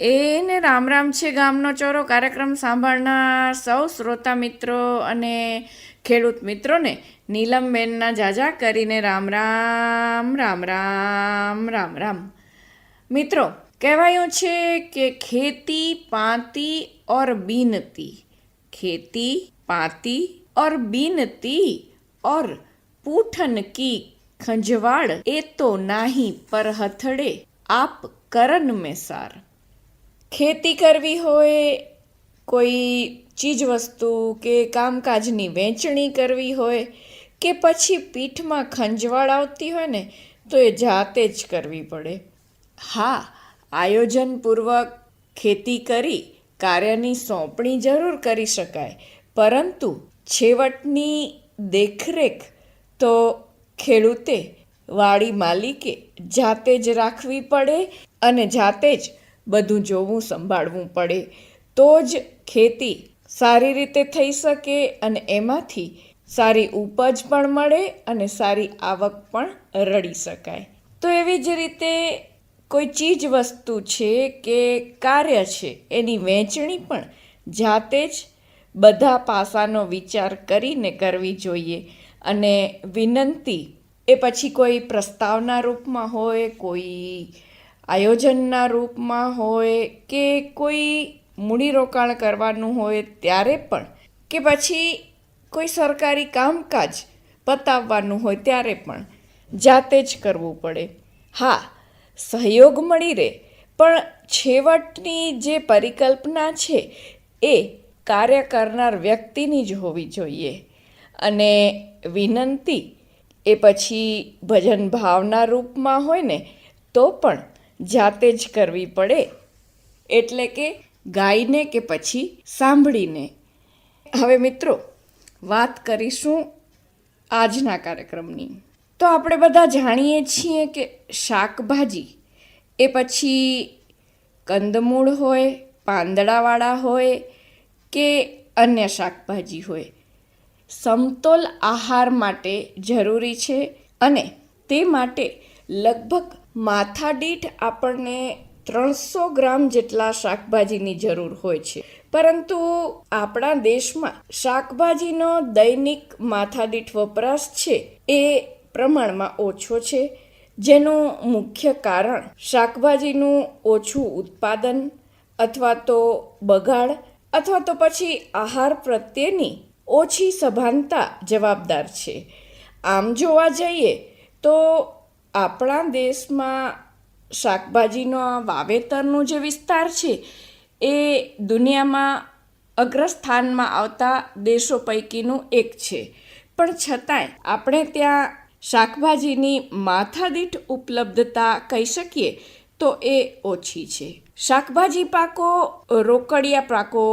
એને રામ રામ છે ગામનો ચોરો કાર્યક્રમ સાંભળનાર સૌ શ્રોતા મિત્રો અને ખેડૂત મિત્રોને નીલમબેનના જાજા કરીને રામ રામ રામ રામ રામ રામ. મિત્રો, કહેવાયું છે કે ખેતી પાતી ઓર બીનતી. ખેતી પાતી ઓર બીનતી ઓર પૂઠન કી ખંજવાળ એ તો નાહી પર હથડે આપ કરન મેં સાર ખેતી કરવી હોય, કોઈ ચીજ વસ્તુ કે કામકાજની વહેંચણી કરવી હોય કે પછી પીઠમાં ખંજવાળ આવતી હોય ને, તો એ જાતે જ કરવી પડે. હા, આયોજનપૂર્વક ખેતી કરી કાર્યની સોંપણી જરૂર કરી શકાય. પરંતુ છેવટની દેખરેખ તો ખેડૂતે વાડી માલિકે જાતે જ રાખવી પડે અને જાતે જ બધું જોવું, સંભાળવું પડે. તો જ ખેતી સારી રીતે થઈ શકે અને એમાંથી સારી ઉપજ પણ મળે અને સારી આવક પણ રળી શકાય. તો એવી જ રીતે કોઈ ચીજ વસ્તુ છે કે કાર્ય છે, એની વહેંચણી પણ જાતે જ બધા પાસાનો વિચાર કરીને કરવી જોઈએ અને વિનંતી, એ પછી કોઈ પ્રસ્તાવના રૂપમાં હોય, કોઈ આયોજનના રૂપમાં હોય કે કોઈ મૂડીરોકાણ કરવાનું હોય ત્યારે પણ, કે પછી કોઈ સરકારી કામકાજ પતાવવાનું હોય ત્યારે પણ જાતે જ કરવું પડે. હા, સહયોગ મળી રહે, પણ છેવટની જે પરિકલ્પના છે એ કાર્ય કરનાર વ્યક્તિની જ હોવી જોઈએ. અને વિનંતી, એ પછી ભજન ભાવના રૂપમાં હોય ને, તો પણ જાતે જ કરવી પડે. એટલે કે ગાઈને કે પછી સાંભળીને. હવે મિત્રો, વાત કરીશું આજના કાર્યક્રમની. તો આપણે બધા જાણીએ છીએ કે શાકભાજી એ પછી કંદમૂળ હોય, પાંદડાવાળા હોય કે અન્ય શાકભાજી હોય. સમતોલ આહાર માટે જરૂરી છે અને તે માટે લગભગ માથાદીઠ આપણને ત્રણસો ગ્રામ જેટલા શાકભાજીની જરૂર હોય છે. પરંતુ આપણા દેશમાં શાકભાજીનો દૈનિક માથાદીઠ વપરાશ છે એ પ્રમાણમાં ઓછો છે, જેનું મુખ્ય કારણ શાકભાજીનું ઓછું ઉત્પાદન અથવા તો બગાડ અથવા તો પછી આહાર પ્રત્યેની ઓછી સભાનતા જવાબદાર છે. આમ જોવા જઈએ તો આપણા દેશમાં શાકભાજીનો વાવેતરનો જે વિસ્તાર છે, એ દુનિયામાં અગ્રસ્થાનમાં આવતા દેશો પૈકીનું એક છે. પણ છતાંય આપણે ત્યાં શાકભાજીની માથાદીઠ ઉપલબ્ધતા કહી શકીએ તો એ ઓછી છે. શાકભાજી પાકો, રોકડિયા પાકો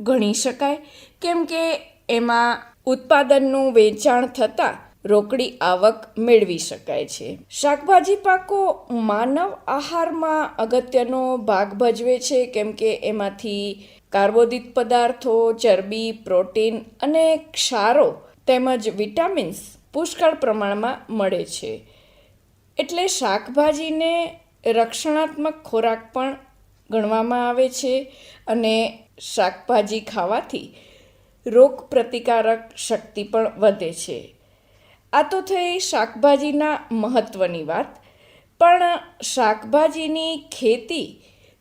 ગણી શકાય, કેમ કે એમાં ઉત્પાદનનું વેચાણ થતાં રોકડી આવક મેળવી શકાય છે. શાકભાજી પાકો માનવ આહારમાં અગત્યનો ભાગ ભજવે છે, કેમ કે એમાંથી કાર્બોદિત પદાર્થો, ચરબી, પ્રોટીન અને ક્ષારો તેમજ વિટામિન્સ પુષ્કળ પ્રમાણમાં મળે છે. એટલે શાકભાજીને રક્ષણાત્મક ખોરાક પણ ગણવામાં આવે છે અને શાકભાજી ખાવાથી રોગ પ્રતિકારક શક્તિ પણ વધે છે. આ તો થઈ શાકભાજીના મહત્ત્વની વાત. પણ શાકભાજીની ખેતી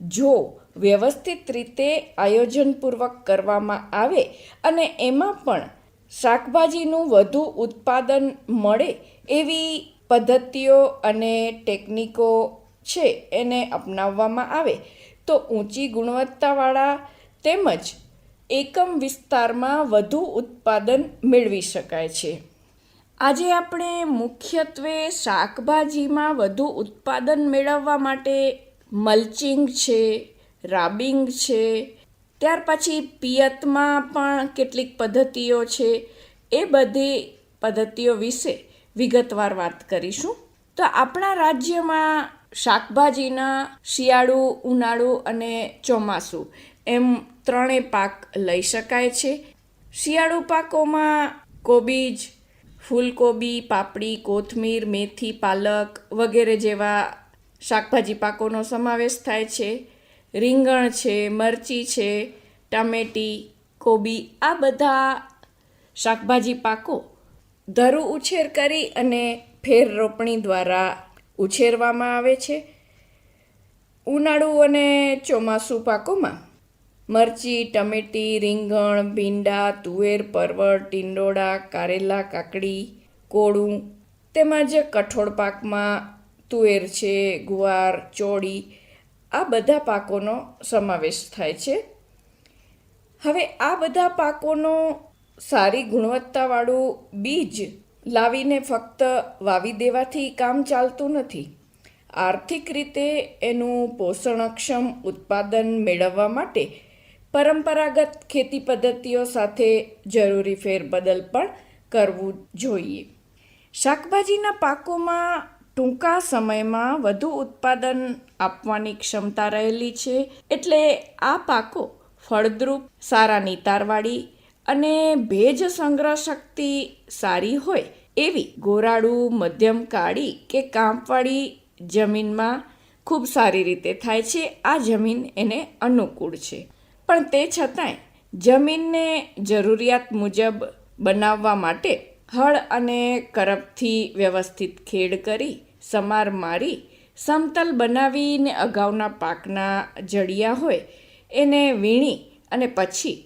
જો વ્યવસ્થિત રીતે આયોજનપૂર્વક કરવામાં આવે અને એમાં પણ શાકભાજીનું વધુ ઉત્પાદન મળે એવી પદ્ધતિઓ અને ટેકનિકો છે એને અપનાવવામાં આવે, તો ઊંચી ગુણવત્તાવાળા તેમજ એકમ વિસ્તારમાં વધુ ઉત્પાદન મેળવી શકાય છે. આજે આપણે મુખ્યત્વે શાકભાજીમાં વધુ ઉત્પાદન મેળવવા માટે મલ્ચિંગ છે, રાબિંગ છે, ત્યાર પછી પિયતમાં પણ કેટલીક પદ્ધતિઓ છે, એ બધી પદ્ધતિઓ વિશે વિગતવાર વાત કરીશું. તો આપણા રાજ્યમાં શાકભાજીના શિયાળુ, ઉનાળુ અને ચોમાસું એમ ત્રણેય પાક લઈ શકાય છે. શિયાળુ પાકોમાં કોબીજ ફૂલકોબી, પાપડી, કોથમીર, મેથી, પાલક વગેરે જેવા શાકભાજી પાકોનો સમાવેશ થાય છે. રીંગણ છે, મરચી છે, ટામેટી, કોબી આ બધા શાકભાજી પાકો ધરુ ઉછેર કરી અને ફેર રોપણી દ્વારા ઉછેરવામાં આવે છે. ઉનાળુ અને ચોમાસું પાકોમાં મરચી, ટમેટી, રીંગણ, ભીંડા, તુવેર, પરવળ, ટીંડોળા, કારેલા, કાકડી, કોળું તેમજ કઠોળ પાકમાં તુવેર છે, ગુવાર, ચોળી આ બધા પાકોનો સમાવેશ થાય છે. હવે આ બધા પાકોનો સારી ગુણવત્તાવાળું બીજ લાવીને ફક્ત વાવી દેવાથી કામ ચાલતું નથી. આર્થિક રીતે એનું પોષણક્ષમ ઉત્પાદન મેળવવા માટે પરંપરાગત ખેતી પદ્ધતિઓ સાથે જરૂરી ફેરબદલ પણ કરવું જોઈએ. શાકભાજીના પાકોમાં ટૂંકા સમયમાં વધુ ઉત્પાદન આપવાની ક્ષમતા રહેલી છે. એટલે આ પાકો ફળદ્રુપ, સારા નિતારવાળી અને ભેજ સંગ્રહ શક્તિ સારી હોય એવી ગોરાળુ મધ્યમ કાળી કે કાંપવાળી જમીનમાં ખૂબ સારી રીતે થાય છે. આ જમીન એને અનુકૂળ છે. પણ તે છતાંય જમીનને જરૂરિયાત મુજબ બનાવવા માટે હળ અને કરપથી વ્યવસ્થિત ખેડ કરી, સમાર મારી, સમતલ બનાવીને અગાઉના પાકના જડિયા હોય એને વીણી અને પછી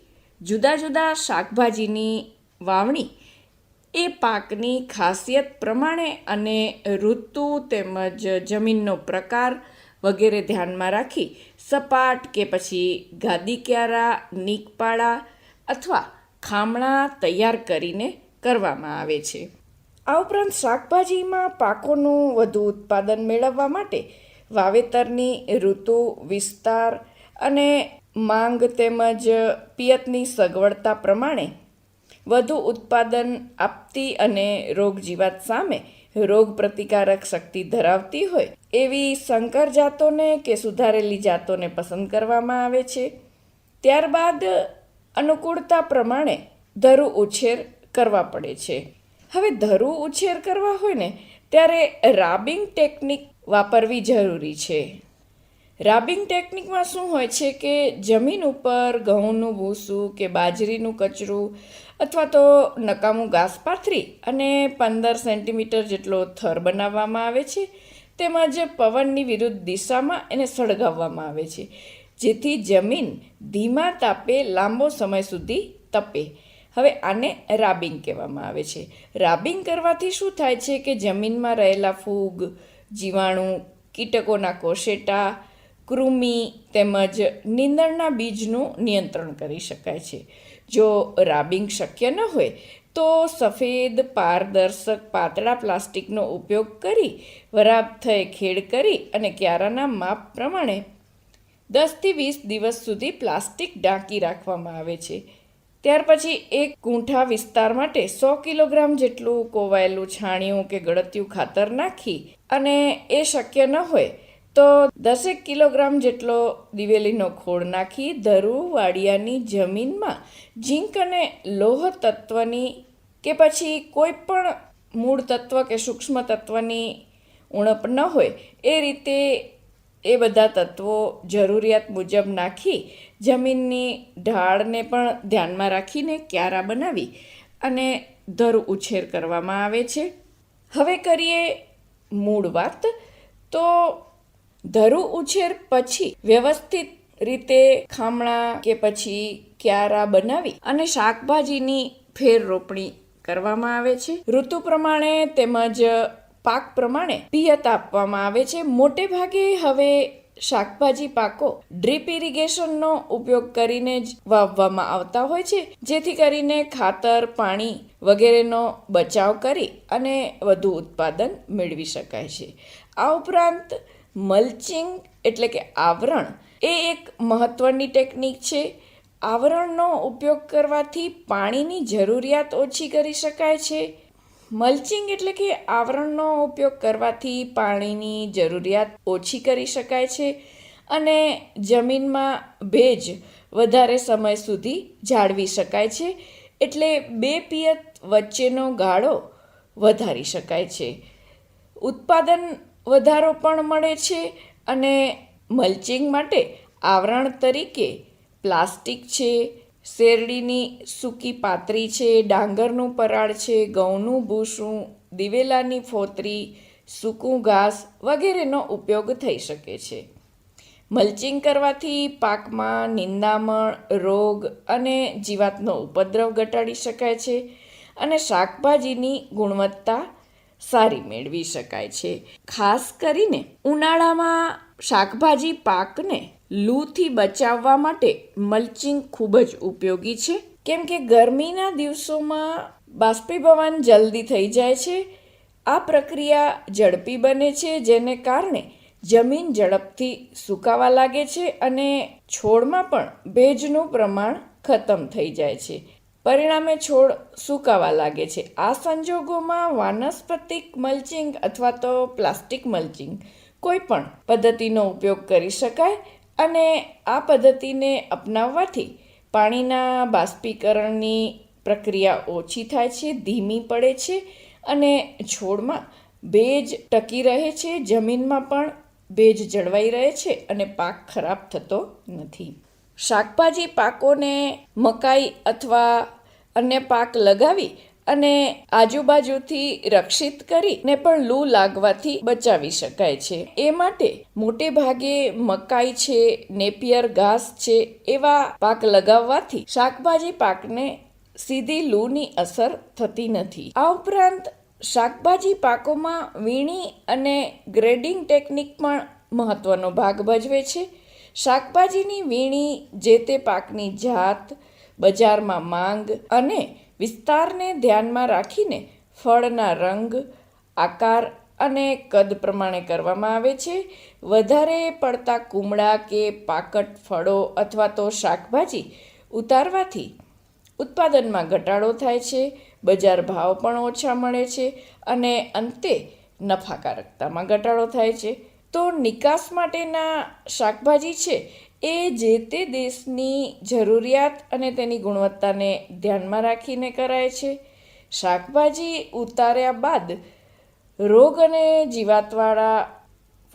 જુદા જુદા શાકભાજીની વાવણી એ પાકની ખાસિયત પ્રમાણે અને ઋતુ તેમજ જમીનનો પ્રકાર વગેરે ધ્યાનમાં રાખી સપાટ કે પછી ગાદી ક્યારા નીકપાળા અથવા ખામણા તૈયાર કરીને કરવામાં આવે છે. આ ઉપરાંત શાકભાજીમાં પાકોનું વધુ ઉત્પાદન મેળવવા માટે વાવેતરની ઋતુ, વિસ્તાર અને માંગ તેમજ પિયતની સગવડતા પ્રમાણે વધુ ઉત્પાદન આપતી અને રોગ જીવાત સામે રોગ પ્રતિકારક શક્તિ ધરાવતી હોય, એવી સંકર જાતોને કે સુધારેલી જાતોને પસંદ કરવામાં આવે છે. ત્યારબાદ અનુકૂળતા પ્રમાણે ધરુ ઉછેર કરવા પડે છે. હવે ધરુ ઉછેર કરવા હોય ને, ત્યારે રાબિંગ ટેકનિક વાપરવી જરૂરી છે. રાબિંગ ટેકનિકમાં શું હોય છે કે જમીન ઉપર ઘઉંનું ભૂસું કે બાજરીનું કચરું અથવા તો નકામું ઘાસ પાથરી અને પંદર સેન્ટીમીટર જેટલો થર બનાવવામાં આવે છે. તેમજ પવનની વિરુદ્ધ દિશામાં એને સળગાવવામાં આવે છે. જેથી જમીન ધીમા તાપે લાંબો સમય સુધી તપે. હવે આને રાબિંગ કહેવામાં આવે છે. રાબિંગ કરવાથી શું થાય છે કે જમીનમાં રહેલા ફૂગ, જીવાણુ, કીટકોના કોશેટા, કૃમિ તેમજ નીંદણના બીજનું નિયંત્રણ કરી શકાય છે. જો રાબિંગ શક્ય ન હોય, તો સફેદ પારદર્શક પાતળા પ્લાસ્ટિકનો ઉપયોગ કરી વરાબ થઈ ખેડ કરી અને ક્યારાના માપ પ્રમાણે દસથી વીસ દિવસ સુધી પ્લાસ્ટિક ઢાંકી રાખવામાં આવે છે. ત્યાર પછી એક ગુંઠા વિસ્તાર માટે સો કિલોગ્રામ જેટલું કોવાયેલું છાણિયું કે ગળતિયું ખાતર નાખી અને એ શક્ય ન હોય તો દસેક કિલોગ્રામ જેટલો દિવેલીનો ખોળ નાખી ધરુ વાડિયાની જમીનમાં ઝીંક અને લોહ તત્વની કે પછી કોઈ પણ મૂળ તત્વ કે સૂક્ષ્મ તત્વની ઉણપ ન હોય, એ રીતે એ બધા તત્વો જરૂરિયાત મુજબ નાખી જમીનની ઢાળને પણ ધ્યાનમાં રાખીને ક્યારા બનાવી અને ધર ઉછેર કરવામાં આવે છે. હવે કરીએ મૂળ વાત. તો ધરુ ઉછેર પછી વ્યવસ્થિત રીતે ખામણા કે પછી ક્યારા બનાવી અને શાકભાજીની ફેર રોપણી કરવામાં આવે છે. ઋતુ પ્રમાણે તેમજ પાક પ્રમાણે પિયત આપવામાં આવે છે. મોટે ભાગે હવે શાકભાજી પાકો ડ્રીપ ઇરિગેશનનો ઉપયોગ કરીને જ વાવવામાં આવતા હોય છે. જેથી કરીને ખાતર, પાણી વગેરેનો બચાવ કરી અને વધુ ઉત્પાદન મેળવી શકાય છે. આ ઉપરાંત મલ્ચિંગ એટલે કે આવરણ એ એક મહત્વની ટેકનિક છે. આવરણનો ઉપયોગ કરવાથી પાણીની જરૂરિયાત ઓછી કરી શકાય છે. મલ્ચિંગ એટલે કે આવરણનો ઉપયોગ કરવાથી પાણીની જરૂરિયાત ઓછી કરી શકાય છે અને જમીનમાં ભેજ વધારે સમય સુધી જાળવી શકાય છે એટલે બે પિયત વચ્ચેનો ગાળો વધારી શકાય છે. ઉત્પાદન વધારો પણ મળે છે અને મલ્ચિંગ માટે આવરણ તરીકે પ્લાસ્ટિક છે, શેરડીની સૂકી પાતરી છે, ડાંગરનું પરાળ છે, ઘઉંનું ભૂસું, દિવેલાની ફોતરી, સૂકું ઘાસ વગેરેનો ઉપયોગ થઈ શકે છે. મલ્ચિંગ કરવાથી પાકમાં નિંદામણ, રોગ અને જીવાતનો ઉપદ્રવ ઘટાડી શકાય છે અને શાકભાજીની ગુણવત્તા સારી મેળવી શકાય છે. ખાસ કરીને ઉનાળામાં શાકભાજી પાકને લૂથી બચાવવા માટે મલ્ચિંગ ખૂબ જ ઉપયોગી છે. કેમ કે ગરમીના દિવસોમાં બાષ્પીભવન જલ્દી થઈ જાય છે. આ પ્રક્રિયા ઝડપી બને છે, જેને કારણે જમીન ઝડપથી સુકાવા લાગે છે અને છોડમાં પણ ભેજનું પ્રમાણ ખતમ થઈ જાય છે. પરિણામે છોડ સુકાવા લાગે છે. આ સંજોગોમાં વાનસ્પતિક મલ્ચિંગ અથવા તો પ્લાસ્ટિક મલ્ચિંગ કોઈ પણ પદ્ધતિનો ઉપયોગ કરી શકાય અને આ પદ્ધતિને અપનાવવાથી પાણીના બાષ્પીકરણની પ્રક્રિયા ઓછી થાય છે, ધીમી પડે છે અને છોડમાં ભેજ ટકી રહે છે, જમીનમાં પણ ભેજ જળવાઈ રહે છે અને પાક ખરાબ થતો નથી. શાકભાજી પાકોને મકાઈ અથવા અન્ય પાક લગાવી અને આજુબાજુથી રક્ષિત કરીને પણ લૂ લાગવાથી બચાવી શકાય છે. એ માટે મોટે ભાગે મકાઈ છે, નેપિયર ઘાસ છે એવા પાક લગાવવાથી શાકભાજી પાકને સીધી લૂની અસર થતી નથી. આ ઉપરાંત શાકભાજી પાકોમાં વીણી અને ગ્રેડિંગ ટેકનિક પણ મહત્વનો ભાગ ભજવે છે. શાકભાજીની વીણી જે તે પાકની જાત, બજારમાં માંગ અને વિસ્તારને ધ્યાનમાં રાખીને ફળના રંગ, આકાર અને કદ પ્રમાણે કરવામાં આવે છે. વધારે પડતા કુમળા કે પાકટ ફળો અથવા તો શાકભાજી ઉતારવાથી ઉત્પાદનમાં ઘટાડો થાય છે, બજાર ભાવ પણ ઓછા મળે છે અને અંતે નફાકારકતામાં ઘટાડો થાય છે. તો નિકાસ માટેના શાકભાજી છે એ જે તે દેશની જરૂરિયાત અને તેની ગુણવત્તાને ધ્યાનમાં રાખીને કરાય છે. શાકભાજી ઉતાર્યા બાદ રોગ અને જીવાતવાળા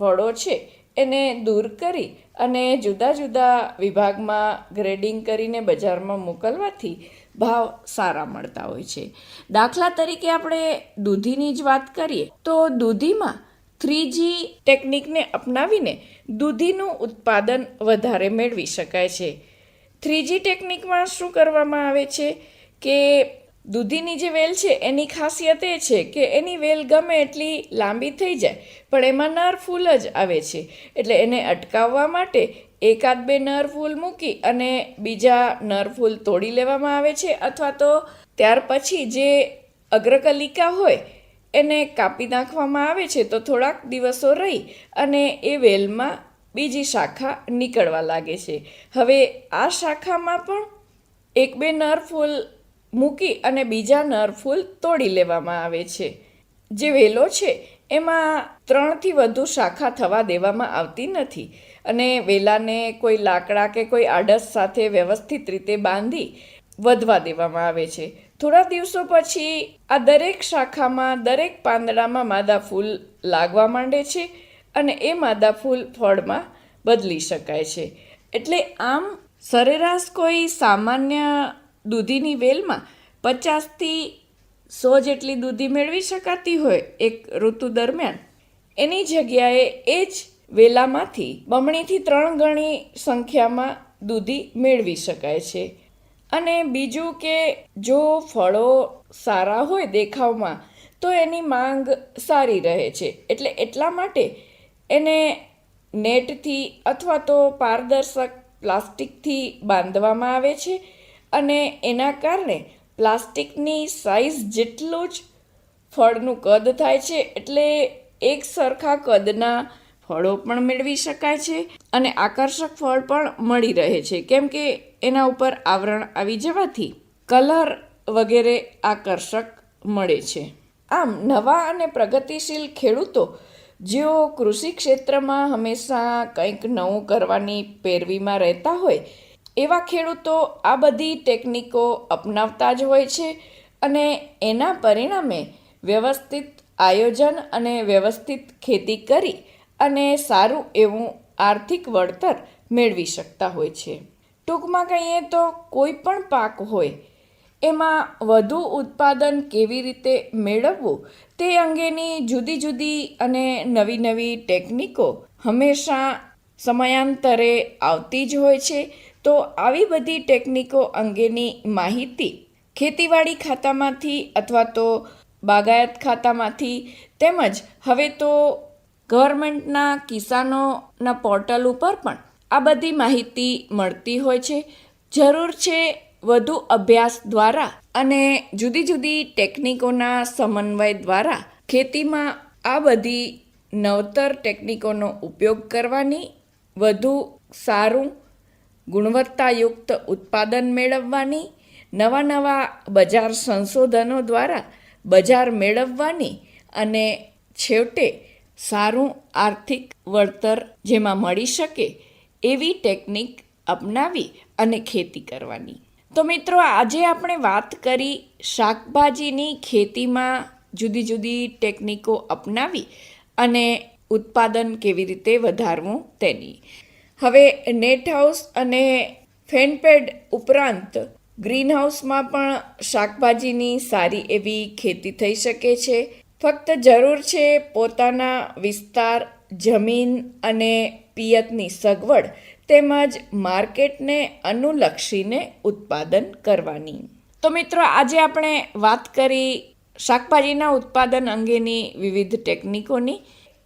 ફળો છે એને દૂર કરી અને જુદા જુદા વિભાગમાં ગ્રેડિંગ કરીને બજારમાં મોકલવાથી ભાવ સારા મળતા હોય છે. દાખલા તરીકે આપણે દૂધીની જ વાત કરીએ તો દૂધીમાં થ્રીજી ટેકનિકને અપનાવીને દૂધીનું ઉત્પાદન વધારે મેળવી શકાય છે. થ્રીજી ટેકનિકમાં શું કરવામાં આવે છે કે દૂધીની જે વેલ છે, એની ખાસિયત એ છે કે એની વેલ ગમે એટલી લાંબી થઈ જાય, પણ એમાં નર ફૂલ જ આવે છે. એટલે એને અટકાવવા માટે એકાદ બે નર ફૂલ મૂકી અને બીજા નર ફૂલ તોડી લેવામાં આવે છે, અથવા તો ત્યાર પછી જે અગ્રકલિકા હોય એને કાપી નાખવામાં આવે છે તો થોડાક દિવસો રહી અને એ વેલમાં બીજી શાખા નીકળવા લાગે છે. હવે આ શાખામાં પણ એક બે નર ફૂલ મૂકી અને બીજા નર ફૂલ તોડી લેવામાં આવે છે. જે વેલો છે, એમાં ત્રણથી વધુ શાખા થવા દેવામાં આવતી નથી અને વેલાને કોઈ લાકડા કે કોઈ આડસ સાથે વ્યવસ્થિત રીતે બાંધી વધવા દેવામાં આવે છે. થોડા દિવસો પછી આ દરેક શાખામાં, દરેક પાંદડામાં માદા ફૂલ લાગવા માંડે છે અને એ માદા ફૂલ ફળમાં બદલી શકાય છે. એટલે આમ સરેરાશ કોઈ સામાન્ય દૂધીની વેલમાં પચાસથી સો જેટલી દૂધી મેળવી શકાતી હોય એક ઋતુ દરમિયાન, એની જગ્યાએ એ જ વેલામાંથી બમણીથી ત્રણ ગણી સંખ્યામાં દૂધી મેળવી શકાય છે. અને બીજું કે જો ફળો સારા હોય દેખાવમાં, તો એની માંગ સારી રહે છે. એટલે એટલા માટે એને નેટથી અથવા તો પારદર્શક પ્લાસ્ટિકથી બાંધવામાં આવે છે અને એના કારણે પ્લાસ્ટિકની સાઇઝ જેટલું જ ફળનું કદ થાય છે, એટલે એક સરખા કદના ફળો પણ મેળવી શકાય છે અને આકર્ષક ફળ પણ મળી રહે છે. કેમ કે એના ઉપર આવરણ આવી જવાથી કલર વગેરે આકર્ષક મળે છે. આમ, નવા અને પ્રગતિશીલ ખેડૂતો જેઓ કૃષિ ક્ષેત્રમાં હંમેશા કંઈક નવું કરવાની પેરવીમાં રહેતા હોય, એવા ખેડૂતો આ બધી ટેકનિકો અપનાવતા જ હોય છે અને એના પરિણામે વ્યવસ્થિત આયોજન અને વ્યવસ્થિત ખેતી કરી અને સારું એવું આર્થિક વળતર મેળવી શકતા હોય છે. ટૂંકમાં કહીએ તો કોઈ પણ પાક હોય, એમાં વધુ ઉત્પાદન કેવી રીતે મેળવવું તે અંગેની જુદી જુદી અને નવી નવી ટેકનિકો હંમેશા સમયાંતરે આવતી જ હોય છે. તો આવી બધી ટેકનિકો અંગેની માહિતી ખેતીવાડી ખાતામાંથી અથવા તો બાગાયત ખાતામાંથી તેમજ હવે તો ગવર્મેન્ટના કિસાનોના પોર્ટલ ઉપર પણ આ બધી માહિતી મળતી હોય છે. જરૂર છે વધુ અભ્યાસ દ્વારા અને જુદી જુદી ટેકનિકોના સમન્વય દ્વારા ખેતીમાં આ બધી નવતર ટેકનિકોનો ઉપયોગ કરવાની વધુ સારું, ગુણવત્તાયુક્ત ઉત્પાદન મેળવવાની, નવા નવા બજાર સંશોધનો દ્વારા બજાર મેળવવાની અને છેવટે સારું આર્થિક વળતર જેમાં મળી શકે એવી ટેકનિક અપનાવી અને ખેતી કરવાની. તો મિત્રો, આજે આપણે વાત કરી શાકભાજીની ખેતીમાં જુદી જુદી ટેકનિકો અપનાવી અને ઉત્પાદન કેવી રીતે વધારવું તેની. હવે નેટ હાઉસ અને ફેનપેડ ઉપરાંત ગ્રીન હાઉસમાં પણ શાકભાજીની સારી એવી ખેતી થઈ શકે છે. ફક્ત જરૂર છે પોતાના વિસ્તાર જમીન અને પિયતની સગવડ તેમજ માર્કેટને અનુલક્ષીને ઉત્પાદન કરવાની. તો મિત્રો, આજે આપણે વાત કરી શાકભાજીના ઉત્પાદન અંગેની વિવિધ ટેકનિકોની.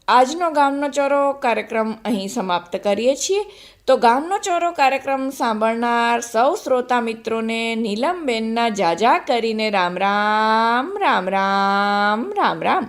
આજનો ગામનો ચોરો કાર્યક્રમ અહીં સમાપ્ત કરીએ છીએ. તો ગામનો ચોરો કાર્યક્રમ સાંભળનાર સૌ શ્રોતા મિત્રોને નીલમબેનના જાજા કરીને રામ રામ રામ રામ રામ રામ.